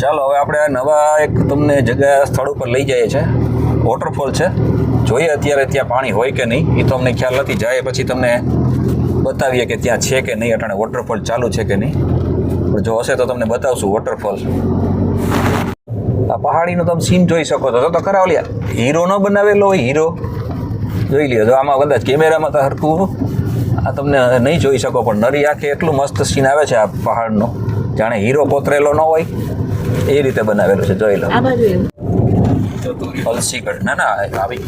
ચાલો, હવે આપણે આ નવા એક તમને જગ્યા સ્થળ ઉપર લઈ જઈએ છે. વોટરફોલ છે. જોઈએ અત્યારે ત્યાં પાણી હોય કે નહીં, એ તો અમને ખ્યાલ નથી. જાય પછી તમને બતાવીએ કે ત્યાં છે કે નહીં, અટાણે વોટરફોલ ચાલુ છે કે નહીં. પણ જો હશે તો તમને બતાવશું વોટરફોલ આ પહાડીનો તમે સીન જોઈ શકો તો તો ખરા ઓલી હીરો ન બનાવેલો હોય હીરો જોઈ લ્યો. તો આમાં કદાચ કેમેરામાં તો હરખું આ તમને નહીં જોઈ શકો, પણ નરી આંખે એટલું મસ્ત સીન આવે છે આ પહાડનો. જાણે હીરો કોતરેલો ન હોય. એ રીતે બનાવેલું છે જોઈ લો. અલસી કટ. ના ના આવી.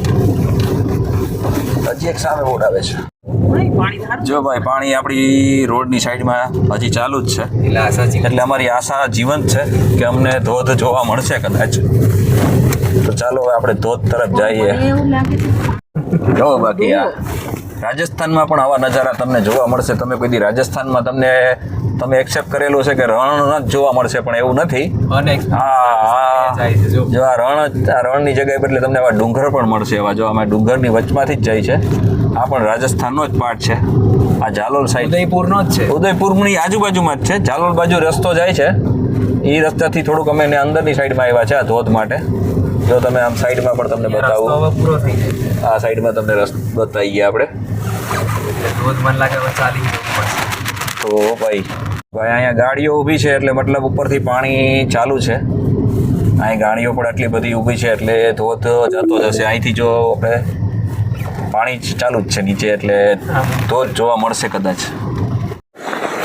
હજી એક સામે બોર્ડ આવે છે. જો ભાઈ પાણી આપણી રોડની સાઈડમાં હજી ચાલુ જ છે. એટલે અમારી આશા જીવંત છે કે અમને ધોધ જોવા મળશે કદાચ. તો ચાલો હવે આપણે ધોધ તરફ જઈએ. જો બાકી આ રાજસ્થાનમાં પણ આવા નજારા તમને જોવા મળશે. તમે કોઈ દી રાજસ્થાનમાં તમને તમે એક્સેપ્ટ કરેલું છે કે રણ જ જોવા મળશે પણ એવું નથી. આ જો. આ રણ આ રણની જગ્યાએ બદલે તમને આવા ડુંગર પણ મળશે એવા જો અમે ડુંગરની વચમાંથી જ જાય છે. આ પણ રાજસ્થાનનો જ પાર્ટ છે. આ જાલોલ સાઈડ ઉદયપુરનો જ છે. ઉદયપુરની આજુબાજુમાં જ છે. જાલોલ બાજુ રસ્તો જાય છે. એ રસ્તાથી થોડુંક અમે એને અંદરની સાઈડમાં આવ્યા છે આ ધોધ માટે. જો તમે આમ સાઈડમાં પણ તમને બતાવું. આ સાઈડમાં તમને રસ્તો બતાવી ગયા આપણે ધોધ મને લાગે ચાલી જવું પડશે તો ભાઈ ભાઈ, અહીંયા ગાડીઓ ઊભી છે એટલે મતલબ ઉપરથી પાણી ચાલુ છે. અહીં ગાડીઓ પણ આટલી બધી ઊભી છે એટલે ધોધ જતો જશે અહીંથી જો આપણે પાણી ચાલુ જ છે નીચે એટલે ધોધ જોવા મળશે કદાચ.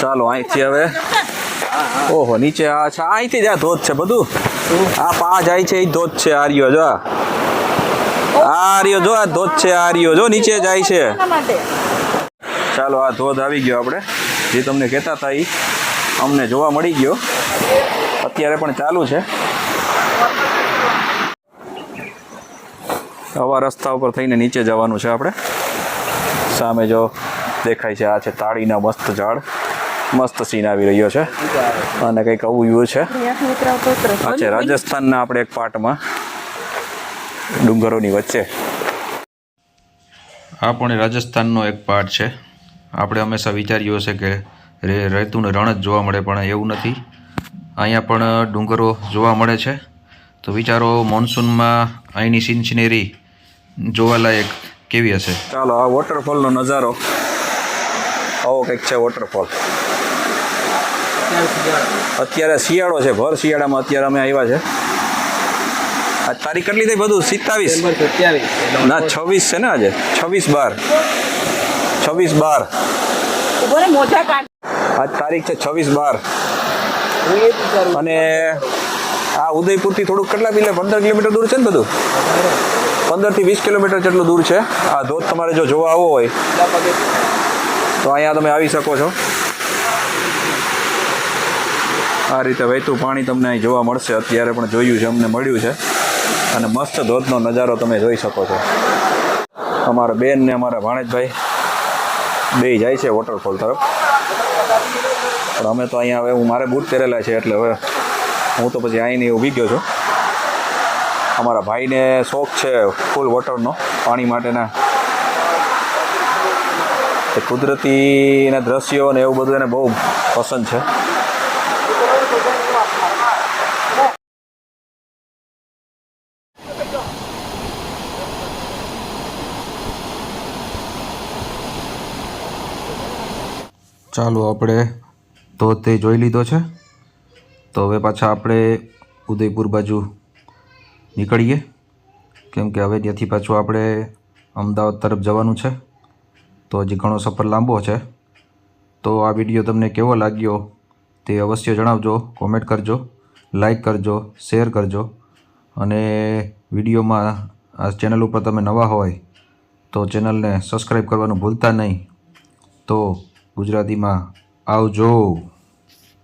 ચાલો, અહીંથી હવે ઓહો, નીચે આ છે. અહીંથી જ આ ધોધ છે બધું? આ પા જાય છે એ ધોધ છે, આર્યો, જો આ. રહ્યો જો આ ધોધ છે આ રહ્યો જો નીચે જાય છે. ચાલો, આ ધોધ આવી ગયો આપણે. જે તમને કહેતા હતા એ અમને જોવા મળી ગયો. અત્યારે પણ ચાલુ છે. આવા રસ્તા ઉપર થઈને નીચે જવાનું છે આપણે. સામે જો દેખાય છે આ છે તાળીના મસ્ત ઝાડ. મસ્ત સીન આવી રહ્યો છે. અને કંઈક આવું વ્યૂ છે. આ છે રાજસ્થાનના આપણે એક પાર્ટમાં ડુંગરોની વચ્ચે. આ પણ રાજસ્થાનનો એક પાર્ટ છે. આપણે હંમેશા વિચાર્યું હશે કે રે રહેતું રણ જ જોવા મળે પણ એવું નથી. અહીંયા પણ ડુંગરો જોવા મળે છે. તો વિચારો મોન્સૂનમાં અહીંની સીન જોવાલાયક કેવી હશે? ચાલો આ વોટરફોલનો નજારો. આવો કંઈક છે વોટરફોલ અત્યારે શિયાળો છે ભર શિયાળામાં અત્યારે અમે આવ્યા છે. આ તારીખ કેટલી થઈ બધું? સિત્તાવીસ? ના છવ્વીસ છે ને આજે? છવ્વીસ બાર. છવ્વીસ બાર. આજ તારીખ છે છવ્વીસ બાર. અને આ ઉદયપુરથી થોડુંક કેટલા એટલે પંદર કિલોમીટર દૂર છે ને બધું? પંદરથી વીસ કિલોમીટર જેટલું દૂર છે. આ ધોધ તમારે જો જોવા આવવો હોય, તો અહીંયા તમે આવી શકો છો. આ રીતે વહેતું પાણી તમને અહીં જોવા મળશે. અત્યારે પણ જોયું છે, અમને મળ્યું છે. અને મસ્ત ધોધનો નજારો તમે જોઈ શકો છો. અમારા બેન ને અમારા ભાણેજભાઈ બે જાય છે વોટરફોલ તરફ. પણ અમે તો અહીંયા હવે હું મારે બૂટ પહેરેલા છે એટલે હવે હું તો પછી અહીંની ઊભી ગયો છું. અમારા ભાઈને શોખ છે ફૂલ વોટરનો પાણી માટેના. એ કુદરતી ના દ્રશ્યો ને એવું બધું એને બહુ પસંદ છે. ચાલો આપણે ધોધ તે જોઈ લીધો છે. તો હવે પાછા આપણે ઉદયપુર બાજુ નીકળીએ. કેમ કે હવે ત્યાંથી પાછું આપણે અમદાવાદ તરફ જવાનું છે. તો હજી ઘણો સફર લાંબો છે. તો આ વીડિયો તમને કેવો લાગ્યો તે અવશ્ય જણાવજો, કોમેન્ટ કરજો, લાઈક કરજો, શેર કરજો. અને વિડીયોમાં આ ચેનલ ઉપર તમે નવા હોય તો ચેનલને સબસ્ક્રાઈબ કરવાનું ભૂલતા નહીં. તો ગુજરાતીમાં આવજો.